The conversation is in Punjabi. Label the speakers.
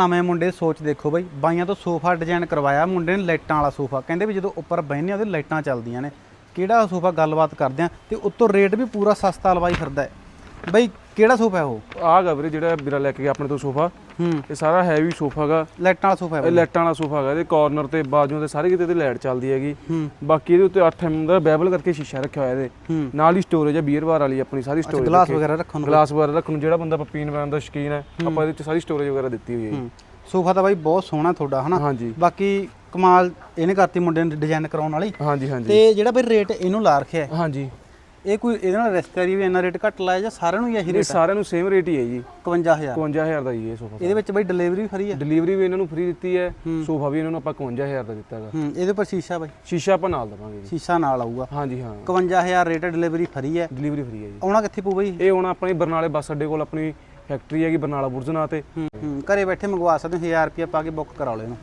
Speaker 1: ਨਵੇਂ ਮੁੰਡੇ ਸੋਚ ਦੇਖੋ ਬਈ। ਬਾਈਆਂ ਤੋਂ ਸੋਫਾ ਡਿਜ਼ਾਈਨ ਕਰਵਾਇਆ, ਮੁੰਡੇ ਨੇ ਲਾਈਟਾਂ ਵਾਲਾ ਸੋਫਾ। ਕਹਿੰਦੇ ਵੀ ਜਦੋਂ ਉੱਪਰ ਬਹਿਨੇ ਉਹਦੇ ਲਾਈਟਾਂ ਚੱਲਦੀਆਂ ਨੇ। ਕਿਹੜਾ ਸੋਫਾ ਗੱਲਬਾਤ ਕਰਦੇ ਆ ਤੇ ਉੱਤੋਂ ਰੇਟ ਵੀ ਪੂਰਾ ਸਸਤਾ ਲਵਾਈ ਫਿਰਦਾ ਹੈ। ਬਈ ਕਿਹੜਾ ਸੋਫਾ ਹੈ ਉਹ?
Speaker 2: ਆਹ ਗਾ ਵੀਰੇ ਜਿਹੜਾ ਵੀਰਾ ਲੈ ਕੇ ਗਿਆ ਆਪਣੇ ਤੋਂ ਸੋਫਾ।
Speaker 1: ਹੂੰ।
Speaker 2: ਇਹ ਸਾਰਾ ਹੈਵੀ ਸੋਫਾ ਗਾ
Speaker 1: ਲਾਈਟਾਂ ਵਾਲਾ ਸੋਫਾ ਹੈ
Speaker 2: ਇਹ। ਲਾਈਟਾਂ ਵਾਲਾ ਸੋਫਾ ਹੈਗਾ ਇਹਦੇ ਕਾਰਨਰ ਤੇ ਬਾਜੂਆਂ ਤੇ ਸਾਰੇ ਕਿਤੇ ਤੇ ਲਾਈਟ ਚੱਲਦੀ ਹੈਗੀ।
Speaker 1: ਹੂੰ।
Speaker 2: ਬਾਕੀ ਇਹਦੇ ਉੱਤੇ 8 mm ਦਾ ਬੈਬਲ ਕਰਕੇ ਸ਼ੀਸ਼ਾ ਰੱਖਿਆ ਹੋਇਆ ਇਹਦੇ।
Speaker 1: ਹੂੰ।
Speaker 2: ਨਾਲ ਹੀ ਸਟੋਰੇਜ ਹੈ ਬੀਅਰ ਬਾਰ ਵਾਲੀ ਆਪਣੀ ਸਾਰੀ
Speaker 1: ਅੱਛਾ
Speaker 2: ਸਟੋਰੇਜ
Speaker 1: ਗਲਾਸ ਵਗੈਰਾ ਰੱਖਣ ਨੂੰ?
Speaker 2: ਗਲਾਸ ਵਗੈਰਾ ਰੱਖਣ ਨੂੰ ਜਿਹੜਾ ਬੰਦਾ ਆਪਾਂ ਪੀਣ ਪੈਣ ਦਾ ਸ਼ੌਕੀਨ ਹੈ ਆਪਾਂ ਇਹਦੇ ਵਿੱਚ ਸਾਰੀ ਸਟੋਰੇਜ ਵਗੈਰਾ ਦਿੱਤੀ ਹੋਈ। ਹੂੰ
Speaker 1: ਸੋਫਾ ਤਾਂ ਬਾਈ ਬਹੁਤ ਸੋਹਣਾ ਤੁਹਾਡਾ ਹਨਾ?
Speaker 2: ਹਾਂਜੀ।
Speaker 1: ਬਾਕੀ ਕਮਾਲ ਇਹਨੇ ਕਰਤੀ ਮੁੰਡੇ ਨੇ ਡਿਜ਼ਾਈਨ ਕਰਾਉਣ ਵਾਲੀ।
Speaker 2: ਹਾਂਜੀ ਹਾਂਜੀ।
Speaker 1: ਤੇ ਜਿਹੜਾ ਬਈ ਰੇਟ ਇਹਨੂੰ ਲਾ ਰੱਖਿਆ ਹੈ,
Speaker 2: ਹਾਂਜੀ।
Speaker 1: ਇਹ ਕੋਈ ਇਹਦੇ ਨਾਲ ਰਿਸ਼ਤੇਦਾਰੀ ਵੀ ਇੰਨਾ ਰੇਟ ਘੱਟ ਲਾਇਆ ਜਾਂ ਸਾਰਿਆਂ ਨੂੰ ਹੀ ਇਹੀ
Speaker 2: ਇਹ
Speaker 1: ਰੇਟ
Speaker 2: ਸਾਰਿਆਂ ਨੂੰ ਸੇਮ ਰੇਟ ਹੀ ਹੈ ਜੀ।
Speaker 1: 51000
Speaker 2: 51000 ਦਾ ਹੀ ਇਹ ਸੋਫਾ
Speaker 1: ਇਹਦੇ ਵਿੱਚ ਬਈ ਡਿਲੀਵਰੀ ਫਰੀ ਹੈ
Speaker 2: ਡਿਲੀਵਰੀ ਵੀ ਇਹਨਾਂ ਨੂੰ ਫ੍ਰੀ ਦਿੱਤੀ ਹੈ। ਸੋਫਾ ਵੀ ਇਹਨਾਂ ਨੂੰ ਆਪਾਂ 51000 ਦਾ ਦਿੱਤਾ ਹੈਗਾ।
Speaker 1: ਹੂੰ ਇਹਦੇ ਪਰ ਸ਼ੀਸ਼ਾ ਬਾਈ।
Speaker 2: ਸ਼ੀਸ਼ਾ ਆਪਾਂ ਨਾਲ ਦਵਾਂਗੇ ਜੀ।
Speaker 1: ਸ਼ੀਸ਼ਾ ਨਾਲ ਆਊਗਾ।
Speaker 2: ਹਾਂਜੀ ਹਾਂ।
Speaker 1: 51000 ਰੇਟ ਡਿਲੀਵਰੀ ਫਰੀ ਹੈ
Speaker 2: ਡਿਲੀਵਰੀ ਫ੍ਰੀ ਹੈ ਜੀ।
Speaker 1: ਆਉਣਾ ਕਿੱਥੇ ਪਊ ਬਈ?
Speaker 2: ਇਹ ਹੁਣ ਆਪਣੀ ਬਰਨਾਲੇ ਬੱਸ ਅੱਡੇ ਕੋਲ ਆਪਣੀ ਫੈਕਟਰੀ ਹੈਗੀ ਬਰਨਾਲਾ ਬੁਰਜਨਾ ਤੇ।
Speaker 1: ਹੂੰ ਘਰੇ ਬੈਠੇ ਮੰਗਵਾ ਸਕਦੇ ਹੋ 1000 ਰੁਪਏ ਪਾ ਕੇ ਬੁੱਕ ਕਰਾ ਲਓ ਇਹਨੂੰ।